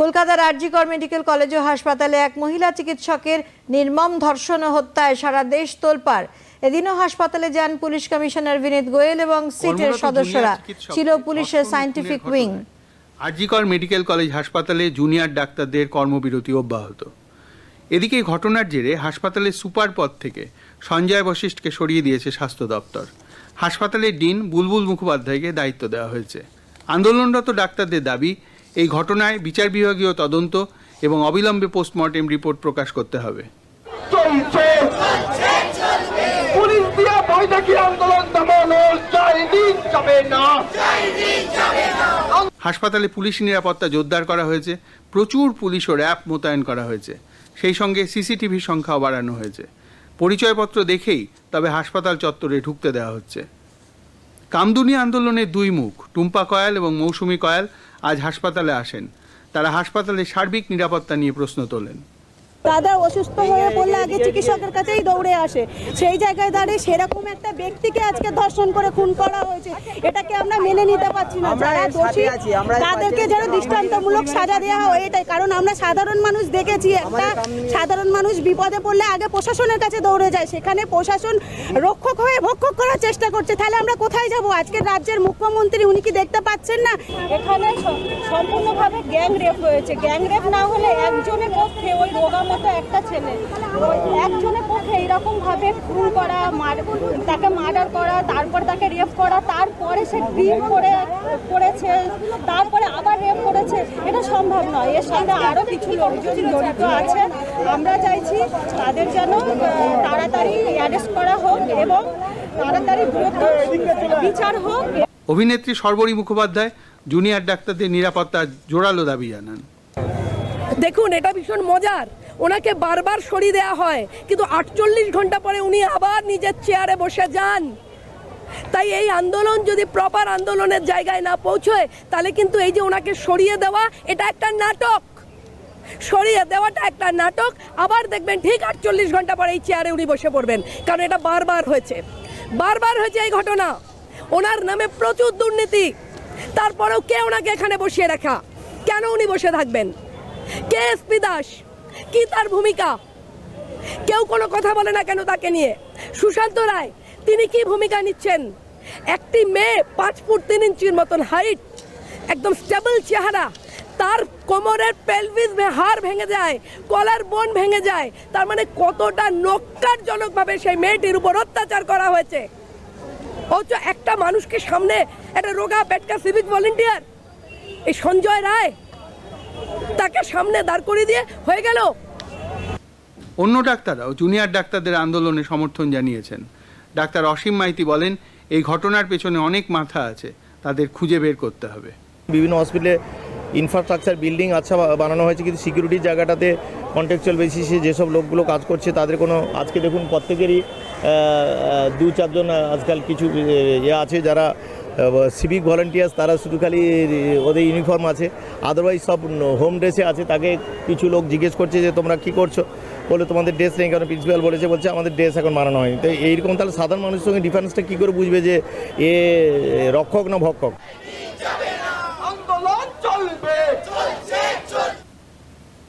কলকাতার RG Kar medical college ও হাসপাতালে এক মহিলা চিকিৎসকের নির্মম ধর্ষণ ও হত্যায় সারা দেশ তোলপাড়। এদিনও হাসপাতালে যান পুলিশ কমিশনার বিনীত গোয়েল এবং সিটের সদস্যরা। ছিল পুলিশের scientific wing RG Kar medical college হাসপাতালে জুনিয়র ডাক্তারদের কর্মবিরতি অব্যাহত। এদিকে ঘটনার জেরে হাসপাতালের সুপার পদ থেকে সঞ্জয় বশিষ্ঠকে সরিয়ে দিয়েছে স্বাস্থ্য দপ্তর। হাসপাতালের ডিন বুলবুল মুখোপাধ্যায়কে দায়িত্ব দেওয়া হয়েছে। আন্দোলনরত ডাক্তারদের দাবি এই ঘটনায় বিচার বিভাগীয় তদন্ত এবং অবিলম্বে পোস্টমর্টেম রিপোর্ট প্রকাশ করতে হবে। পুলিশ দিয়া বৈঠকি আন্দোলন দমন চাইদিন যাবে না। হাসপাতালে পুলিশ নিরাপত্তা জোরদার করা হয়েছে প্রচুর পুলিশ ও র্যাব মোতায়েন করা হয়েছে সেই সঙ্গে সিসিটিভির সংখ্যাও বাড়ানো হয়েছে। পরিচয়পত্র দেখেই তবে হাসপাতাল চত্বরে ঢুকতে দেওয়া হচ্ছে। কামদুনি আন্দোলনের দুই মুখ টুম্পা কয়াল এবং মৌসুমী কয়াল আজ হাসপাতালে আসেন। তারা হাসপাতালে সার্বিক নিরাপত্তা নিয়ে প্রশ্ন তোলেন। দাদা অসুস্থ হয়ে পড়লে আগে চিকিৎসকের কাছেই দৌড়ে আসে। সেই জায়গায় দাঁড়িয়ে সেরকম একটা ব্যক্তিকে আজকে ধর্ষণ করে খুন করা হয়েছে। এটাকে আমরা মেনে নিতে পারছি না। যারা দোষী তাদেরকে যেন দৃষ্টান্তমূলক সাজা দেওয়া হয় এটাই। কারণ আমরা সাধারণ মানুষ দেখেছি একটা সাধারণ মানুষ বিপদে পড়লে আগে প্রশাসনের কাছে দৌড়ে যায়। সেখানে প্রশাসন রক্ষক হয়ে ভক্ষক করার চেষ্টা করছে। তাহলে আমরা কোথায় যাব? আজকের রাজ্যের মুখ্যমন্ত্রী উনি কি দেখতে পাচ্ছেন না? এখানে সম্পূর্ণভাবে গ্যাং রেপ হয়েছে। গ্যাং রেপ না হলে একজনের পক্ষে রোগা মতো একটা ছেলে। একজনের পক্ষে এরকম ভাবে খুন করা মার তাকে মার্ডার করা তারপর তাকে রেপ করা তারপরে সে ডিম করে করেছে তারপরে আবার রেপ করেছে এটা সম্ভব নয়। এর সঙ্গে আরও কিছু লোকজন জড়িত আছে। আমরা চাইছি তাদের যেন তাড়াতাড়ি অ্যারেস্ট করা হোক এবং তাড়াতাড়ি দ্রুত বিচার হোক। অভিনেত্রী সর্বরী মুখোপাধ্যায় জুনিয়র ডাক্তারদের নিরাপত্তা জোরালো দাবি জানান। দেখুন এটা ভীষণ মজার। ওনাকে বারবার সরিয়ে দেওয়া হয়, কিন্তু আটচল্লিশ ঘণ্টা পরে উনি আবার নিজের চেয়ারে বসে যান। তাই এই আন্দোলন যদি প্রপার আন্দোলনের জায়গায় না পৌঁছয়, তাহলে কিন্তু এই যে ওনাকে সরিয়ে দেওয়া, এটা একটা নাটক। সরিয়ে দেওয়াটা একটা নাটক। আবার দেখবেন ঠিক আটচল্লিশ ঘণ্টা পরে এই চেয়ারে উনি বসে পড়বেন, কারণ এটা বারবার হয়েছে। বারবার হয়েছে এই ঘটনা। ওনার নামে প্রচুর দুর্নীতি। তারপরেও কে ওনাকে এখানে বসিয়ে রাখা? কেন উনি বসে থাকবেন? কে এসপি দাস? কি তার ভূমিকা? কেউ কোনো কথা বলে না কেন তাকে নিয়ে? সুশান্ত রায়, তিনি কি ভূমিকা নিচ্ছেন? একটি মেয়ে পাঁচ ফুট তিন ইঞ্চির মতন হাইট একদম স্টেবল চেহারা, তার কোমরের পেলভিস হাড় ভেঙে যায়, কলার বোন ভেঙে যায়, তার মানে কতটা নক্কারজনকভাবে সেই মেয়েটির উপর অত্যাচার করা হয়েছে? অথচ একটা মানুষকে সামনে একটা রোগা পেটকা সিভিক ভলেন্টিয়ার এই সঞ্জয় রায়? তাকে সামনে দাঁড় করিয়ে দিয়ে হয়ে গেল। অন্য ডাক্তাররাও জুনিয়র ডাক্তারদের আন্দোলনে সমর্থন জানিয়েছেন। ডাক্তার অসীম মাইতি বলেন এই ঘটনার পেছনে অনেক মাথা আছে তাদের খুঁজে বের করতে হবে। বিভিন্ন হসপিটালে ইনফ্রাস্ট্রাকচার বিল্ডিং আচ্ছা বানানো হয়েছে কিন্তু সিকিউরিটির জায়গাটাতে কন্ট্রাকচুয়াল বেসিসে যেসব লোকগুলো কাজ করছে তাদের কোনো আজকে দেখুন প্রত্যেকেরই দু চারজন আজকাল কিছু ইয়ে আছে যারা সিভিক ভলেন্টিয়ার্স তারা শুধু খালি ওদের ইউনিফর্ম আছে। আদারওয়াইজ সব হোম ড্রেসে আছে। তাকে কিছু লোক জিজ্ঞেস করছে যে, তোমরা কী করছ? বলে, তোমাদের ড্রেস নেই কারণ প্রিন্সিপাল বলেছে, বলছে আমাদের ড্রেস এখন মানানো হয়নি। তো এইরকম তাহলে সাধারণ মানুষের সঙ্গে ডিফারেন্সটা কী করে বুঝবে যে এ রক্ষক না ভক্ষক?